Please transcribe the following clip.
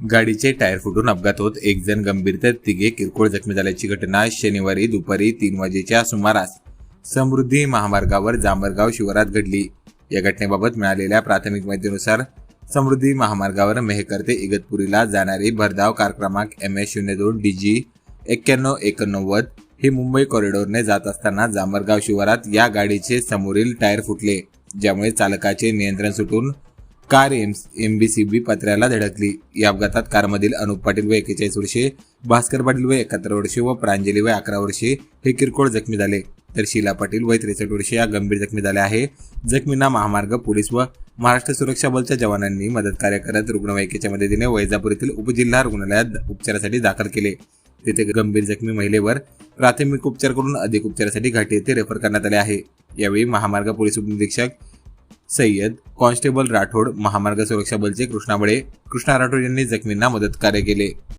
गाडीचे टायर फुटून अपघात होत एक जण गंभीर तर तिघे किरकोळ जखमी झाल्याची घटना शनिवारी दुपारी तीन वाजेच्या सुमारास समृद्धी महामार्गावर जांभरगाव शिवारात घडली. या घटनेबाबत मिळालेल्या प्राथमिक माहितीनुसार समृद्धी महामार्गावर मेहकर ते इगतपुरीला जाणारी भरधाव कार क्रमांक एम एस शून्य दोन डी जी एक्क्याण्णव एकोणनव्वद ही मुंबई कॉरिडॉरने जात असताना जांभरगाव शिवारात या गाडीचे समोरील टायर फुटले ज्यामुळे चालकाचे नियंत्रण सुटून car M M B C B पत्र्याला धडकली. या अपघातात कारमधील अनुप पाटील व एकेचाळीस वर्षे भास्कर पाटील व एकाहत्तर वर्षे व प्रांजली व अकरा वर्षे हे किरकोळ जखमी झाले. तर शीला पाटील वय त्रेसष्ट वर्षे या गंभीर जखमी झाल्या आहे. जखमींना महामार्ग पोलीस व महाराष्ट्र सुरक्षा बलच्या जवानांनी मदत कार्य करत रुग्णवाहिकेच्या मदतीने वैजापूर येथील उपजिल्हा रुग्णालयात उपचारासाठी दाखल केले. तेथे गंभीर जखमी महिलेवर प्राथमिक उपचार करून अधिक उपचारासाठी घाटी येथे रेफर करण्यात आले आहे. यावेळी महामार्ग पोलीस उपनिरीक्षक सय्यद कॉन्स्टेबल राठोड महामार्ग सुरक्षा बलचे कृष्णाबळे कृष्णा राठोड यांनी जखमींना मदत कार्य केले.